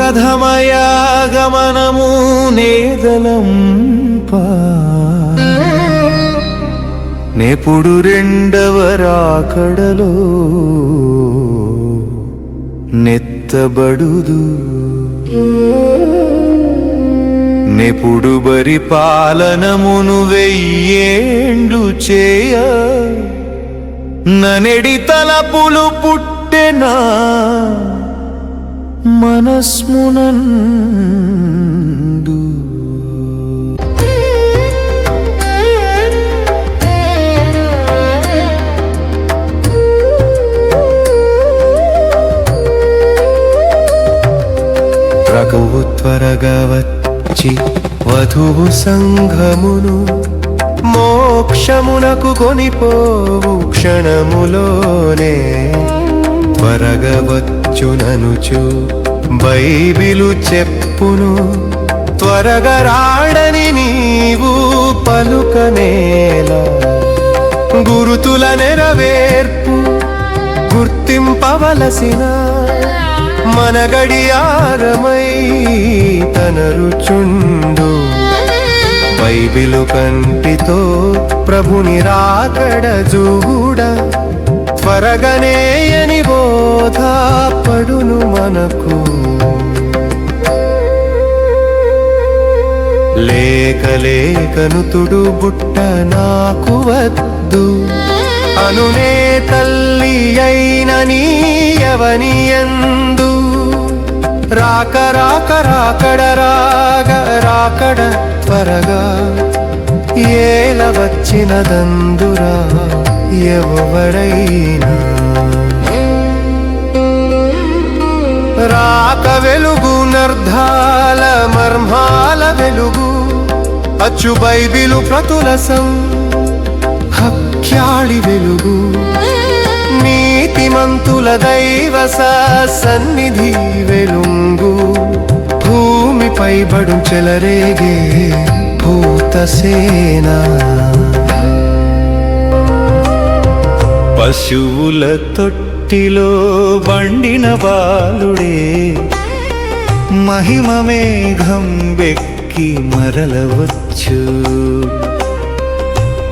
ప్రథమయాగమనము నేదలంపా నెప్పుడు రెండవ రాకడలో నెత్తబడుదు. నెపుడు బరి పాలనమును వెయ్యేండు చేయ. ననెడి తలపులు పుట్టెనా. మనస్మునందు. రఘువు త్వరగా వచ్చి వధువు సంఘమును మోక్షమునకు కొనిపోవు క్షణములోనే. జరగవచ్చుననుచు. బైబిలు చెప్పును త్వరగా రాడని నీవు పలుకనేలా గురుతుల నెరవేర్పు గుర్తింపవలసిన మన గడియారమై తనరుచుండు. బైబిలు కంటితో ప్రభుని రాకడ చూడ త్వరగనే అని మనకు. లేక లేకనుతుడు బుట్ట నాకు వద్దు. అనునే తల్లి అయిన నీయవని ఎందు రాక రాక రాకడ రాగ రాకడ త్వరగా ఏల వచ్చినదందురా ఎవడైనా. రాక వెలుగు నర్ధాల మర్మాల వెలుగు. అచ్చు బైబిలు ప్రతులసం హక్యాళి వెలుగు. నీతిమంతుల దైవ సన్నిధి వెలుంగు. భూమిపై బడు చెలరేగే భూత పశువుల తొట్టు తొట్టిలో బండిన బాలుడే మహిమ మేఘం వెక్కి మరలవచ్చు.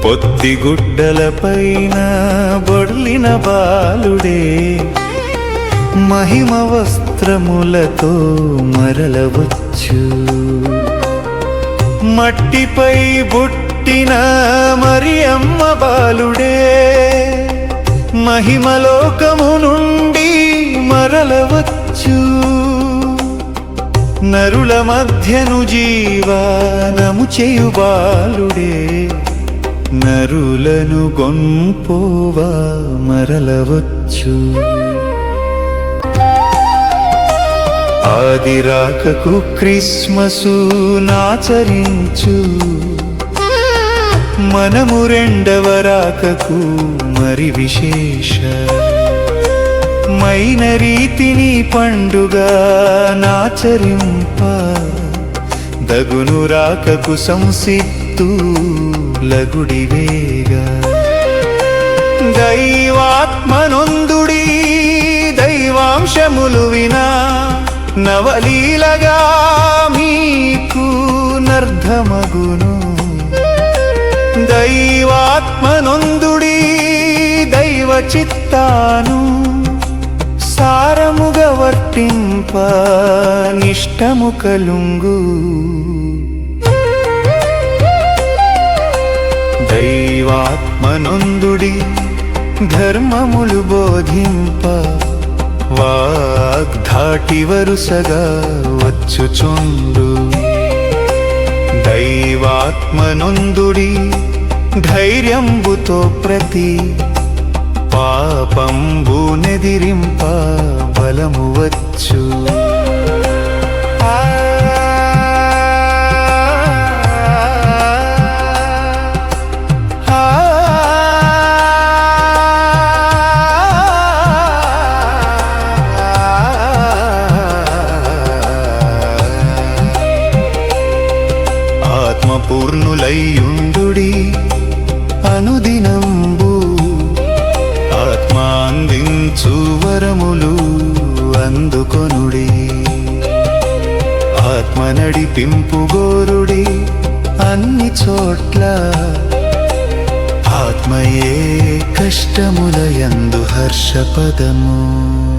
పొత్తి గుడ్డలపైన బొర్లిన బాలుడే మహిమ వస్త్రములతో మరలవచ్చు. మట్టిపై బుట్టిన మరియమ్మ బాలుడే మహిమలోకము నుండి మరలవచ్చు. నరుల మధ్యను జీవానము చేయు బాలుడే. నరులను గొంపోవా మరలవచ్చు. ఆదిరాకకు క్రిస్మసు నాచరించు. మనము రెండవ రాకకు మరి విశేష. మైన రీతిని పండుగ నాచరింప. దగును రాకకు సంసిత్తు లగుడివేగా దైవాత్మనొందుడి దైవాంశములు వినా నవలీలగా మీకు నర్ధమగును. దైవాత్మనొందుడి దైవ చిత్తాను సారముగా వర్తింప నిష్టము కలుంగు. దైవాత్మనొందుడి ధర్మములు బోధింప వాగ్ధాటి వరుసగా వచ్చుచుండు. దైవాత్మనొందుడి ధైర్యంబుతో ప్రతి పాపంబునెదిరిం పూర్ణులయ్యుండుడి అనుదినంబు. ఆత్మాందించు వరములు అందుకొనుడి. నడిపింపుగోరుడి అన్ని చోట్ల. ఆత్మయే కష్టముల యందు హర్షపదము.